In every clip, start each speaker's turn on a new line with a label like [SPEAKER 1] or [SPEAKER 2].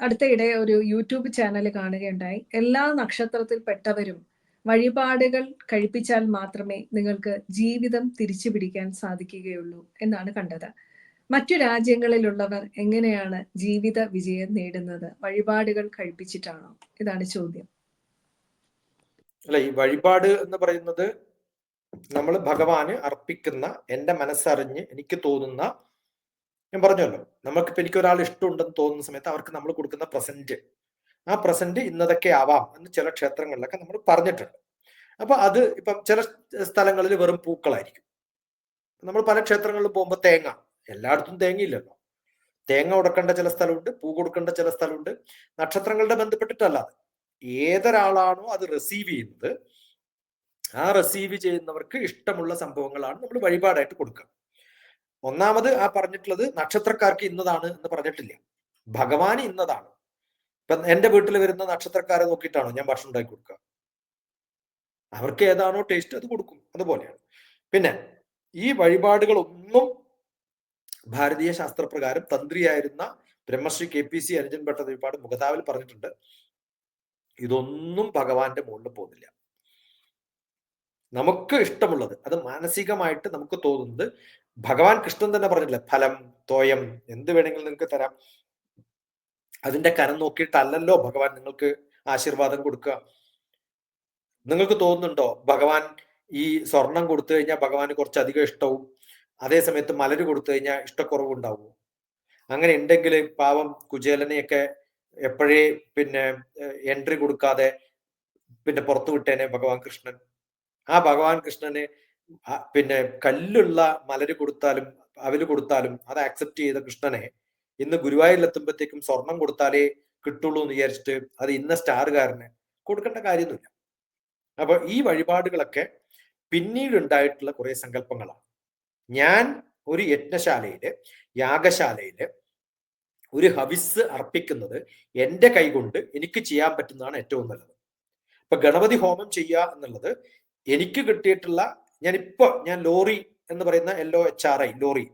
[SPEAKER 1] അടുത്തയിടെ ഒരു YouTube channel കാണുകയുണ്ടായി. എല്ലാ നക്ഷത്രത്തിൽപ്പെട്ടവരും വഴിപാടുകൾ കഴിപ്പിച്ചാൽ മാത്രമേ നിങ്ങൾക്ക് ജീവിതം തിരിച്ചു പിടിക്കാൻ സാധിക്കുകയുള്ളൂ എന്നാണ് കണ്ടത്. മറ്റു രാജ്യങ്ങളിലുള്ളവർ എങ്ങനെയാണ് ജീവിത വിജയം നേടുന്നത്? വഴിപാടുകൾ കഴിപ്പിച്ചിട്ടാണോ? ഇതാണ് ചോദ്യം.
[SPEAKER 2] അല്ല ഈ വഴിപാട് എന്ന് പറയുന്നത് നമ്മൾ ഭഗവാന് അർപ്പിക്കുന്ന എന്റെ മനസ്സറിഞ്ഞ് എനിക്ക് തോന്നുന്ന ഞാൻ പറഞ്ഞല്ലോ നമുക്കിപ്പോ എനിക്ക് ഒരാൾ ഇഷ്ടമുണ്ടെന്ന് തോന്നുന്ന സമയത്ത് അവർക്ക് നമ്മൾ കൊടുക്കുന്ന പ്രസന്റ് ആ പ്രസന്റ് ഇന്നതൊക്കെ ആവാം എന്ന് ചില ക്ഷേത്രങ്ങളിലൊക്കെ നമ്മൾ പറഞ്ഞിട്ടുണ്ട്. അപ്പൊ അത് ഇപ്പം ചില സ്ഥലങ്ങളിൽ വെറും പൂക്കളായിരിക്കും. നമ്മൾ പല ക്ഷേത്രങ്ങളിലും പോകുമ്പോൾ തേങ്ങ എല്ലായിടത്തും തേങ്ങയില്ലല്ലോ. തേങ്ങ കൊടുക്കേണ്ട ചില സ്ഥലമുണ്ട് പൂ കൊടുക്കേണ്ട ചില സ്ഥലമുണ്ട്. നക്ഷത്രങ്ങളുടെ ബന്ധപ്പെട്ടിട്ടല്ലാതെ ഏതൊരാളാണോ അത് റിസീവ് ചെയ്യുന്നത് ആ റിസീവ് ചെയ്യുന്നവർക്ക് ഇഷ്ടമുള്ള സംഭവങ്ങളാണ് നമ്മൾ വഴിപാടായിട്ട് കൊടുക്കുക. ഒന്നാമത് ആ പറഞ്ഞിട്ടുള്ളത് നക്ഷത്രക്കാർക്ക് ഇന്നതാണ് എന്ന് പറഞ്ഞിട്ടില്ല. ഭഗവാൻ ഇന്നതാണ്. ഇപ്പൊ എന്റെ വീട്ടിൽ വരുന്ന നക്ഷത്രക്കാരെ നോക്കിയിട്ടാണോ ഞാൻ ഭക്ഷണം ഉണ്ടാക്കി കൊടുക്കുക? അവർക്ക് ഏതാണോ ടേസ്റ്റ് അത് കൊടുക്കും. അതുപോലെയാണ്. പിന്നെ ഈ വഴിപാടുകളൊന്നും ഭാരതീയ ശാസ്ത്രപ്രകാരം തന്ത്രിയായിരുന്ന Brahmashri K P C Anujan വഴിപാട് മുഖതാവിൽ പറഞ്ഞിട്ടുണ്ട്. ഇതൊന്നും ഭഗവാന്റെ മുകളിൽ പോകുന്നില്ല. നമുക്ക് ഇഷ്ടമുള്ളത് അത് മാനസികമായിട്ട് നമുക്ക് തോന്നുന്നത് ഭഗവാൻ കൃഷ്ണൻ തന്നെ പറഞ്ഞിട്ടില്ല ഫലം തോയം എന്ത് വേണമെങ്കിലും നിങ്ങൾക്ക് തരാം. അതിന്റെ കരം നോക്കിയിട്ടല്ലല്ലോ ഭഗവാൻ നിങ്ങൾക്ക് ആശീർവാദം കൊടുക്കുക. നിങ്ങൾക്ക് തോന്നുന്നുണ്ടോ ഭഗവാൻ ഈ സ്വർണം കൊടുത്തു കഴിഞ്ഞാൽ ഭഗവാന് കുറച്ചധികം ഇഷ്ടവും അതേ സമയത്ത് മലര് കൊടുത്തു കഴിഞ്ഞാൽ ഇഷ്ടക്കുറവ് ഉണ്ടാവും അങ്ങനെ ഉണ്ടെങ്കിൽ പാവം കുചേലനെയൊക്കെ എപ്പോഴേ പിന്നെ എൻട്രി കൊടുക്കാതെ പിന്നെ പുറത്തു വിട്ടേനെ ഭഗവാൻ കൃഷ്ണൻ. ആ ഭഗവാൻ കൃഷ്ണന് പിന്നെ കല്ലുള്ള മലര് കൊടുത്താലും അവർ കൊടുത്താലും അത് ആക്സെപ്റ്റ് ചെയ്ത കൃഷ്ണനെ ഇന്ന് ഗുരുവായൂരിലെത്തുമ്പോഴത്തേക്കും സ്വർണം കൊടുത്താലേ കിട്ടുള്ളൂ എന്ന് വിചാരിച്ചിട്ട് അത് ഇന്ന സ്റ്റാറുകാരന് കൊടുക്കേണ്ട കാര്യമൊന്നുമില്ല. അപ്പൊ ഈ വഴിപാടുകളൊക്കെ പിന്നീട് ഉണ്ടായിട്ടുള്ള കുറെ സങ്കല്പങ്ങളാണ്. ഞാൻ ഒരു യജ്ഞശാലയിൽ യാഗശാലയിൽ ഒരു ഹവിസ് അർപ്പിക്കുന്നത് എന്റെ കൈകൊണ്ട് എനിക്ക് ചെയ്യാൻ പറ്റുന്നതാണ് ഏറ്റവും നല്ലത്. ഇപ്പൊ ഗണപതി ഹോമം ചെയ്യുക എന്നുള്ളത് എനിക്ക് കിട്ടിയിട്ടുള്ള ഞാനിപ്പോ ഞാൻ ലോറി എന്ന് പറയുന്ന എല്ലോ എച്ച് ആർ ഐ ലോറി.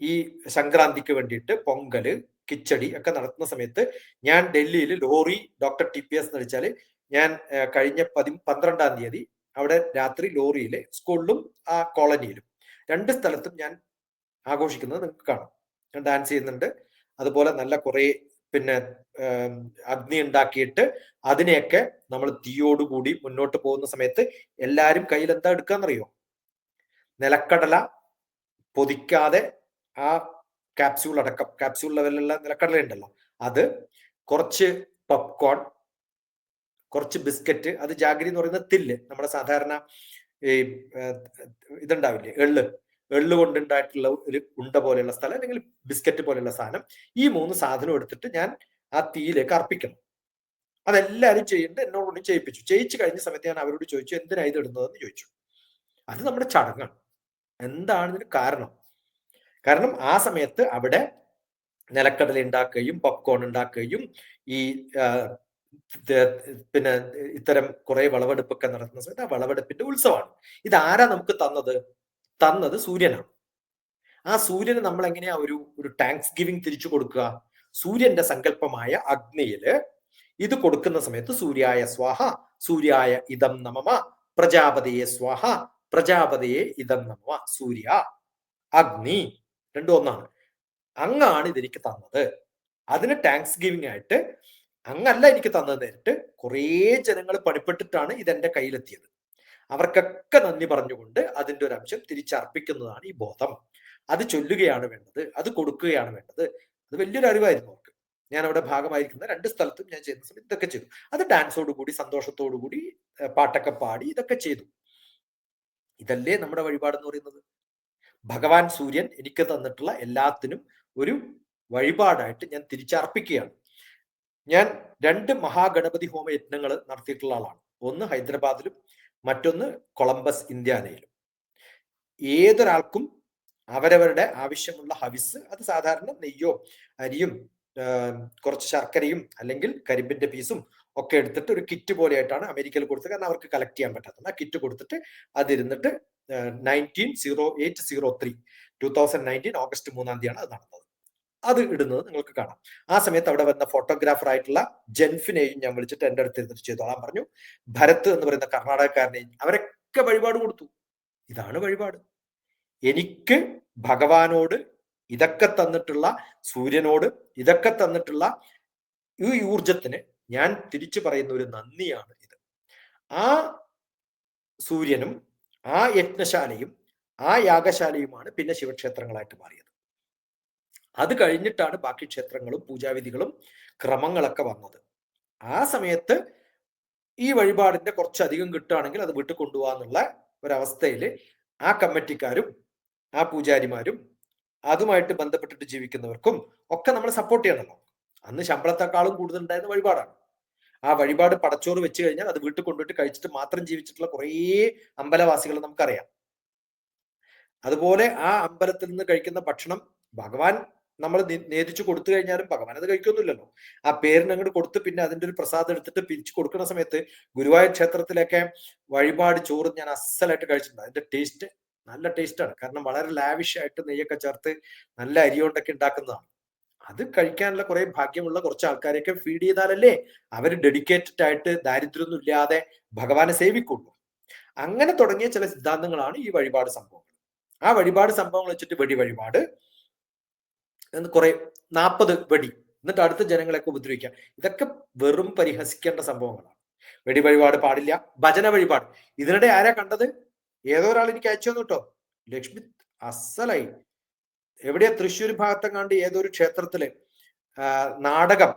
[SPEAKER 2] ഈ സംക്രാന്തിക്ക് വേണ്ടിയിട്ട് പൊങ്കൽ കിച്ചടി ഒക്കെ നടത്തുന്ന സമയത്ത് ഞാൻ ഡൽഹിയിൽ lorry doctor T P S എന്ന് വെച്ചാൽ ഞാൻ കഴിഞ്ഞ പതി പന്ത്രണ്ടാം തീയതി അവിടെ രാത്രി ലോറിയിലെ സ്കൂളിലും ആ കോളനിയിലും രണ്ട് സ്ഥലത്തും ഞാൻ ആഘോഷിക്കുന്നത് നിങ്ങൾക്ക് കാണാം. ഞാൻ ഡാൻസ് ചെയ്യുന്നുണ്ട്. അതുപോലെ നല്ല കുറെ പിന്നെ അഗ്നി ഉണ്ടാക്കിയിട്ട് അതിനെയൊക്കെ നമ്മൾ തീയോടുകൂടി മുന്നോട്ട് പോകുന്ന സമയത്ത് എല്ലാവരും കയ്യിൽ എന്താ എടുക്കാന്നറിയോ? നിലക്കടല പൊതിക്കാതെ ആ കാപ്സ്യൂൾ അടക്കം കാപ്സ്യൂൾ ലെവലിലുള്ള നിലക്കടല ഉണ്ടല്ലോ അത് കുറച്ച് പപ്കോൺ കുറച്ച് ബിസ്ക്കറ്റ് അത് ജാഗരി എന്ന് പറയുന്ന തില്ല് നമ്മുടെ സാധാരണ ഈ ഇതുണ്ടാവില്ലേ എള്ള് എള്ള് കൊണ്ടുണ്ടായിട്ടുള്ള ഒരു ഉണ്ട പോലെയുള്ള സ്ഥലം അല്ലെങ്കിൽ ബിസ്ക്കറ്റ് പോലെയുള്ള സാധനം ഈ മൂന്ന് സാധനം എടുത്തിട്ട് ഞാൻ ആ തീയിലേക്ക് അർപ്പിക്കണം. അതെല്ലാവരും ചെയ്യേണ്ട എന്നോട് ചെയ്യിപ്പിച്ചു. ചെയ്യിച്ചു കഴിഞ്ഞ സമയത്ത് ഞാൻ അവരോട് ചോദിച്ചു എന്തിനാ ഇത് ഇടുന്നതെന്ന് ചോദിച്ചു. അത് നമ്മുടെ ചടങ്ങാണ്. എന്താണ് ഇതിന് കാരണം? കാരണം ആ സമയത്ത് അവിടെ നിലക്കടല ഉണ്ടാക്കുകയും പോപ്കോൺ ഉണ്ടാക്കുകയും ഈ പിന്നെ ഇത്തരം കുറെ വിളവെടുപ്പൊക്കെ നടത്തുന്ന സമയത്ത് ആ വിളവെടുപ്പിന്റെ ഉത്സവമാണ്. ഇത് ആരാ നമുക്ക് തന്നത്? തന്നത് സൂര്യനാണ്. ആ സൂര്യന് നമ്മൾ എങ്ങനെയാ ഒരു ഒരു താങ്ക്സ് ഗിവിംഗ് തിരിച്ചു കൊടുക്കുക? സൂര്യന്റെ സങ്കല്പമായ അഗ്നിയിൽ ഇത് കൊടുക്കുന്ന സമയത്ത് സൂര്യായ സ്വാഹ സൂര്യായ ഇതം നമമ പ്രജാപതിയെ സ്വാഹ പ്രജാപതിയെ ഇതം സൂര്യ അഗ്നി രണ്ടു ഒന്നാണ്. അങ്ങാണ് ഇതെനിക്ക് തന്നത്. അതിന് താങ്ക്സ് ഗിവിംഗ് ആയിട്ട് അങ്ങല്ല എനിക്ക് തന്നത് നേരിട്ട് കുറേ ജനങ്ങൾ പണിപ്പെട്ടിട്ടാണ് ഇതെന്റെ കയ്യിലെത്തിയത്. അവർക്കൊക്കെ നന്ദി പറഞ്ഞുകൊണ്ട് അതിന്റെ ഒരു അംശം തിരിച്ചർപ്പിക്കുന്നതാണ് ഈ ബോധം. അത് ചൊല്ലുകയാണ് വേണ്ടത് അത് കൊടുക്കുകയാണ് വേണ്ടത്. അത് വലിയൊരു അറിവായിരുന്നു അവർക്ക്. ഞാൻ അവിടെ ഭാഗമായിരിക്കുന്ന രണ്ട് സ്ഥലത്തും ഞാൻ ചെയ്യുന്ന സമയത്ത് ഇതൊക്കെ ചെയ്തു. അത് ഡാൻസോടുകൂടി സന്തോഷത്തോടു കൂടി പാട്ടൊക്കെ പാടി ഇതൊക്കെ ചെയ്തു. ഇതല്ലേ നമ്മുടെ വഴിപാട് എന്ന് പറയുന്നത്? ഭഗവാൻ സൂര്യൻ എനിക്ക് തന്നിട്ടുള്ള എല്ലാത്തിനും ഒരു വഴിപാടായിട്ട് ഞാൻ തിരിച്ചർപ്പിക്കുകയാണ്. ഞാൻ രണ്ട് മഹാഗണപതി ഹോമ യജ്ഞങ്ങൾ നടത്തിയിട്ടുള്ള ആളാണ്. ഒന്ന് ഹൈദരാബാദിലും മറ്റൊന്ന് കൊളംബസ് ഇന്ത്യാനയിലും. ഏതൊരാൾക്കും അവരവരുടെ ആവശ്യമുള്ള ഹവിസ് അത് സാധാരണ നെയ്യോ അരിയും കുറച്ച് ശർക്കരയും അല്ലെങ്കിൽ കരിമ്പിന്റെ പീസും ഒക്കെ എടുത്തിട്ട് ഒരു കിറ്റ് പോലെയായിട്ടാണ് അമേരിക്കയിൽ കൊടുത്തത്. കാരണം അവർക്ക് കളക്ട് ചെയ്യാൻ പറ്റാത്തത്. ആ കിറ്റ് കൊടുത്തിട്ട് അതിരുന്നിട്ട് nineteen zero eight zero three two thousand nineteen August മൂന്നാം തീയതിയാണ് അത് നടന്നത്. അത് ഇടുന്നത് നിങ്ങൾക്ക് കാണാം. ആ സമയത്ത് അവിടെ വന്ന ഫോട്ടോഗ്രാഫർ ആയിട്ടുള്ള ജെൻഫിനെയും ഞാൻ വിളിച്ചിട്ട് എന്റെ അടുത്ത് ഇരുന്നിട്ട് ചെയ്തോളാൻ പറഞ്ഞു. ഭരത് എന്ന് പറയുന്ന കർണാടകക്കാരനെയും അവരൊക്കെ വഴിപാട് കൊടുത്തു. ഇതാണ് വഴിപാട്. എനിക്ക് ഭഗവാനോട് ഇതൊക്കെ തന്നിട്ടുള്ള സൂര്യനോട് ഇതൊക്കെ തന്നിട്ടുള്ള ഈ ഊർജത്തിന് ഞാൻ തിരിച്ചു പറയുന്ന ഒരു നന്ദിയാണ് ഇത്. ആ സൂര്യനും ആ യജ്ഞശാലയും ആ യാഗശാലയുമാണ് പിന്നെ ശിവക്ഷേത്രങ്ങളായിട്ട് മാറിയത്. അത് കഴിഞ്ഞിട്ടാണ് ബാക്കി ക്ഷേത്രങ്ങളും പൂജാവിധികളും ക്രമങ്ങളൊക്കെ വന്നത്. ആ സമയത്ത് ഈ വഴിപാടിന്റെ കുറച്ചധികം കിട്ടുകയാണെങ്കിൽ അത് വീട്ടിൽ കൊണ്ടുപോകാന്നുള്ള ഒരവസ്ഥയിൽ ആ കമ്മിറ്റിക്കാരും ആ പൂജാരിമാരും അതുമായിട്ട് ബന്ധപ്പെട്ടിട്ട് ജീവിക്കുന്നവർക്കും ഒക്കെ നമ്മൾ സപ്പോർട്ട് ചെയ്യണമല്ലോ. അന്ന് ശമ്പളത്തെക്കാളും കൂടുതൽ ഉണ്ടായിരുന്ന വഴിപാടാണ്. ആ വഴിപാട് പടച്ചോറ് വെച്ച് കഴിഞ്ഞാൽ അത് വീട്ടിൽ കൊണ്ടുപോയിട്ട് കഴിച്ചിട്ട് മാത്രം ജീവിച്ചിട്ടുള്ള കുറേ അമ്പലവാസികൾ നമുക്കറിയാം. അതുപോലെ ആ അമ്പലത്തിൽ നിന്ന് കഴിക്കുന്ന ഭക്ഷണം ഭഗവാൻ നമ്മൾ നേതിച്ചു കൊടുത്തു കഴിഞ്ഞാലും ഭഗവാൻ അത് കഴിക്കൊന്നുമില്ലല്ലോ. ആ പേരിന് അങ്ങോട്ട് കൊടുത്ത് പിന്നെ അതിന്റെ ഒരു പ്രസാദം എടുത്തിട്ട് പിരിച്ചു കൊടുക്കുന്ന സമയത്ത് ഗുരുവായൂർ ക്ഷേത്രത്തിലൊക്കെ വഴിപാട് ചോറ് ഞാൻ അസലായിട്ട് കഴിച്ചിട്ടുണ്ട്. അതിന്റെ ടേസ്റ്റ് നല്ല ടേസ്റ്റാണ്. കാരണം വളരെ ലാവിഷ് ആയിട്ട് നെയ്യൊക്കെ ചേർത്ത് നല്ല അരി കൊണ്ടൊക്കെ ഉണ്ടാക്കുന്നതാണ്. അത് കഴിക്കാനുള്ള കുറെ ഭാഗ്യമുള്ള കുറച്ച് ആൾക്കാരെയൊക്കെ ഫീഡ് ചെയ്താലല്ലേ അവർ ഡെഡിക്കേറ്റഡ് ആയിട്ട് ദാരിദ്ര്യമൊന്നും ഇല്ലാതെ ഭഗവാനെ സേവിക്കുള്ളൂ. അങ്ങനെ തുടങ്ങിയ ചില സിദ്ധാന്തങ്ങളാണ് ഈ വഴിപാട് സംഭവങ്ങൾ. ആ വഴിപാട് സംഭവങ്ങൾ വെച്ചിട്ട് വെടി വഴിപാട്. എന്ന് കുറെ നാൽപ്പത് വെടി. എന്നിട്ട് അടുത്ത ജനങ്ങളെയൊക്കെ ഉപദ്രവിക്കുക. ഇതൊക്കെ വെറും പരിഹസിക്കേണ്ട സംഭവങ്ങളാണ്. വെടി വഴിപാട് പാടില്ല. ഭജന വഴിപാട്. ഇതിനിടെ ആരാ കണ്ടത്? ഏതോ ഒരാൾ എനിക്ക് അയച്ചു തന്നു കേട്ടോ. ലക്ഷ്മി അസലായി. എവിടെയാ തൃശ്ശൂർ ഭാഗത്തെങ്ങാണ്ട് ഏതൊരു ക്ഷേത്രത്തിൽ നാടകം?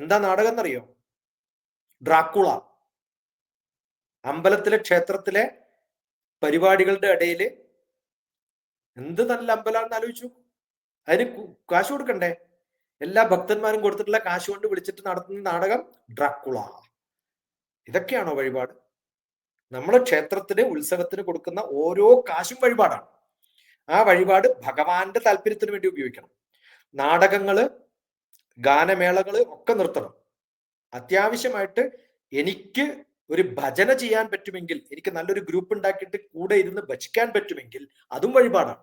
[SPEAKER 2] എന്താ നാടകം എന്നറിയോ? ഡ്രാക്കുള. അമ്പലത്തിലെ ക്ഷേത്രത്തിലെ പരിപാടികളുടെ ഇടയിൽ എന്ത് നല്ല അമ്പലാണെന്ന് ആലോചിച്ചു. അതിന് കാശ് കൊടുക്കണ്ടേ? എല്ലാ ഭക്തന്മാരും കൊടുത്തിട്ടുള്ള കാശ് കൊണ്ട് വിളിച്ചിട്ട് നടത്തുന്ന നാടകം ഡ്രാക്കുള. ഇതൊക്കെയാണോ വഴിപാട്? നമ്മുടെ ക്ഷേത്രത്തിന് ഉത്സവത്തിന് കൊടുക്കുന്ന ഓരോ കാശും വഴിപാടാണ്. ആ വഴിപാട് ഭഗവാന്റെ താല്പര്യത്തിന് വേണ്ടി ഉപയോഗിക്കണം. നാടകങ്ങൾ ഗാനമേളകൾ ഒക്കെ നിർത്തണം. അത്യാവശ്യമായിട്ട് എനിക്ക് ഒരു ഭജന ചെയ്യാൻ പറ്റുമെങ്കിൽ എനിക്ക് നല്ലൊരു ഗ്രൂപ്പ് ഉണ്ടാക്കിയിട്ട് കൂടെ ഇരുന്ന് ഭജിക്കാൻ പറ്റുമെങ്കിൽ അതും വഴിപാടാണ്.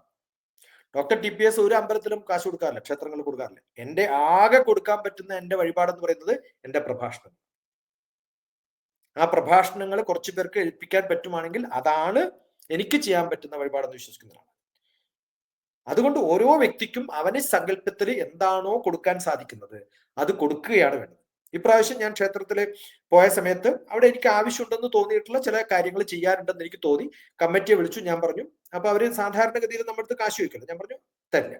[SPEAKER 2] ഡോക്ടർ ടി പി എസ് ഒരു അമ്പലത്തിലും കാശ് കൊടുക്കാറില്ല ക്ഷേത്രങ്ങൾ കൊടുക്കാറില്ല. എന്റെ ആകെ കൊടുക്കാൻ പറ്റുന്ന എന്റെ വഴിപാടെന്ന് പറയുന്നത് എന്റെ പ്രഭാഷണം. ആ പ്രഭാഷണങ്ങൾ കുറച്ചു പേർക്ക് ഏൽപ്പിക്കാൻ പറ്റുവാണെങ്കിൽ അതാണ് എനിക്ക് ചെയ്യാൻ പറ്റുന്ന വഴിപാടെന്ന് വിശ്വസിക്കുന്നതാണ്. അതുകൊണ്ട് ഓരോ വ്യക്തിക്കും അവനെ സങ്കല്പത്തിൽ എന്താണോ കൊടുക്കാൻ സാധിക്കുന്നത് അത് കൊടുക്കുകയാണ് വേണ്ടത്. ഇപ്രാവശ്യം ഞാൻ ക്ഷേത്രത്തിൽ പോയ സമയത്ത് അവിടെ എനിക്ക് ആവശ്യമുണ്ടെന്ന് തോന്നിയിട്ടുള്ള ചില കാര്യങ്ങൾ ചെയ്യാറുണ്ടെന്ന് എനിക്ക് തോന്നി. കമ്മിറ്റിയെ വിളിച്ചു ഞാൻ പറഞ്ഞു. അപ്പൊ അവർ സാധാരണഗതിയിൽ നമ്മുടെ അടുത്ത് കാശ് വയ്ക്കില്ല ഞാൻ പറഞ്ഞു തരില്ല.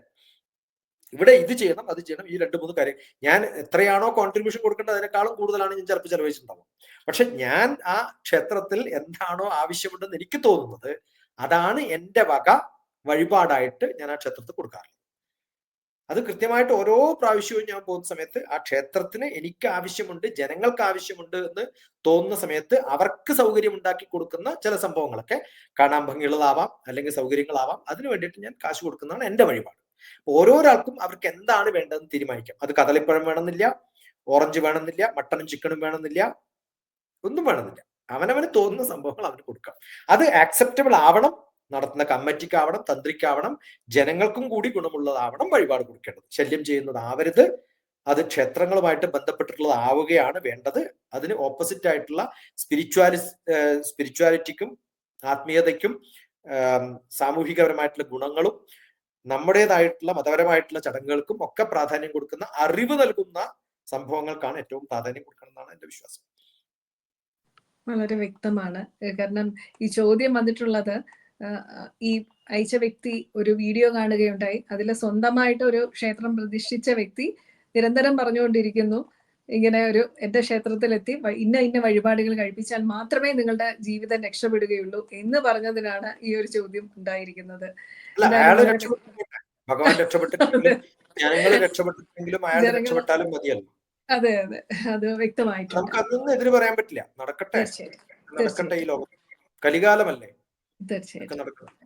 [SPEAKER 2] ഇവിടെ ഇത് ചെയ്യണം അത് ചെയ്യണം ഈ രണ്ട് മൂന്ന് കാര്യം. ഞാൻ എത്രയാണോ കോൺട്രിബ്യൂഷൻ കൊടുക്കേണ്ടത് അതിനേക്കാളും കൂടുതലാണ് ഞാൻ ചിലപ്പോൾ ചെലവഴിച്ചിട്ടുണ്ടാവും പക്ഷെ ഞാൻ ആ ക്ഷേത്രത്തിൽ എന്താണോ ആവശ്യമുണ്ടെന്ന് എനിക്ക് തോന്നുന്നത് അതാണ് എന്റെ വക വഴിപാടായിട്ട് ഞാൻ ആ ക്ഷേത്രത്തിൽ കൊടുക്കാറുള്ളത് അത് കൃത്യമായിട്ട് ഓരോ പ്രാവശ്യവും ഞാൻ പോകുന്ന സമയത്ത് ആ ക്ഷേത്രത്തിന് എനിക്ക് ആവശ്യമുണ്ട് ജനങ്ങൾക്ക് ആവശ്യമുണ്ട് എന്ന് തോന്നുന്ന സമയത്ത് അവർക്ക് സൗകര്യം ഉണ്ടാക്കി കൊടുക്കുന്ന ചില സംഭവങ്ങളൊക്കെ കാണാൻ ഭംഗിയുള്ളതാവാം അല്ലെങ്കിൽ സൗകര്യങ്ങളാവാം. അതിന് വേണ്ടിയിട്ട് ഞാൻ കാശ് കൊടുക്കുന്നതാണ് എന്റെ വഴിപാട്. ഓരോരാൾക്കും അവർക്ക് എന്താണ് വേണ്ടതെന്ന് തീരുമാനിക്കാം. അത് കദളിപ്പഴം വേണമെന്നില്ല ഓറഞ്ച് വേണമെന്നില്ല മട്ടണും ചിക്കനും വേണമെന്നില്ല ഒന്നും വേണമെന്നില്ല. അവനവന് തോന്നുന്ന സംഭവങ്ങൾ അവന് കൊടുക്കാം. അത് ആക്സെപ്റ്റബിൾ ആവണം നടത്തുന്ന കമ്മിറ്റിക്കാവണം തന്ത്രിക്കാവണം ജനങ്ങൾക്കും കൂടി ഗുണമുള്ളതാവണം വഴിപാട് കൊടുക്കേണ്ടത്. ശല്യം ചെയ്യുന്നതാവരുത്. അത് ക്ഷേത്രങ്ങളുമായിട്ട് ബന്ധപ്പെട്ടിട്ടുള്ളതാവുകയാണ് വേണ്ടത്. അതിന് ഓപ്പോസിറ്റ് ആയിട്ടുള്ള സ്പിരിച്വാലി സ്പിരിച്വാലിറ്റിക്കും ആത്മീയതയ്ക്കും സാമൂഹികപരമായിട്ടുള്ള ഗുണങ്ങളും നമ്മുടേതായിട്ടുള്ള മതപരമായിട്ടുള്ള ചടങ്ങുകൾക്കും ഒക്കെ പ്രാധാന്യം കൊടുക്കുന്ന അറിവ് നൽകുന്ന സംഭവങ്ങൾക്കാണ് ഏറ്റവും പ്രാധാന്യം കൊടുക്കണം എന്നാണ് എന്റെ വിശ്വാസം.
[SPEAKER 1] വളരെ വ്യക്തമാണ്. കാരണം ഈ ചോദ്യം വന്നിട്ടുള്ളത് ഈ അയച്ച വ്യക്തി ഒരു വീഡിയോ കാണുകയുണ്ടായി. അതിൽ സ്വന്തമായിട്ട് ഒരു ക്ഷേത്രം പ്രതിഷ്ഠിച്ച വ്യക്തി നിരന്തരം പറഞ്ഞുകൊണ്ടിരിക്കുന്നു. ഇങ്ങനെ ഒരു എന്റെ ക്ഷേത്രത്തിലെത്തി ഇന്ന ഇന്ന വഴിപാടുകൾ കഴിപ്പിച്ചാൽ മാത്രമേ നിങ്ങളുടെ ജീവിതം രക്ഷപ്പെടുകയുള്ളൂ എന്ന് പറഞ്ഞതിനാണ് ഈ ഒരു ചോദ്യം ഉണ്ടായിരിക്കുന്നത്.
[SPEAKER 2] അല്ല
[SPEAKER 1] എന്തായാലും
[SPEAKER 2] അയാൾ
[SPEAKER 1] വളരെ-
[SPEAKER 2] രക്ഷപ്പെട്ടിട്ടില്ല. ജനങ്ങൾ രക്ഷപ്പെട്ടിട്ടെങ്കിലും അയാൾ രക്ഷപ്പെട്ടാലും മതിയല്ലോ.
[SPEAKER 1] അതെ അതെ. അത് വ്യക്തമായിട്ട്
[SPEAKER 2] നമുക്ക് അതൊന്നും എതിര് പറയാൻ പറ്റില്ല. നടക്കട്ടെ. നടക്കട്ടെ ഈ ലോകം കലികാലമല്ലേ?
[SPEAKER 1] തീർച്ചയായും
[SPEAKER 2] ഒക്കെ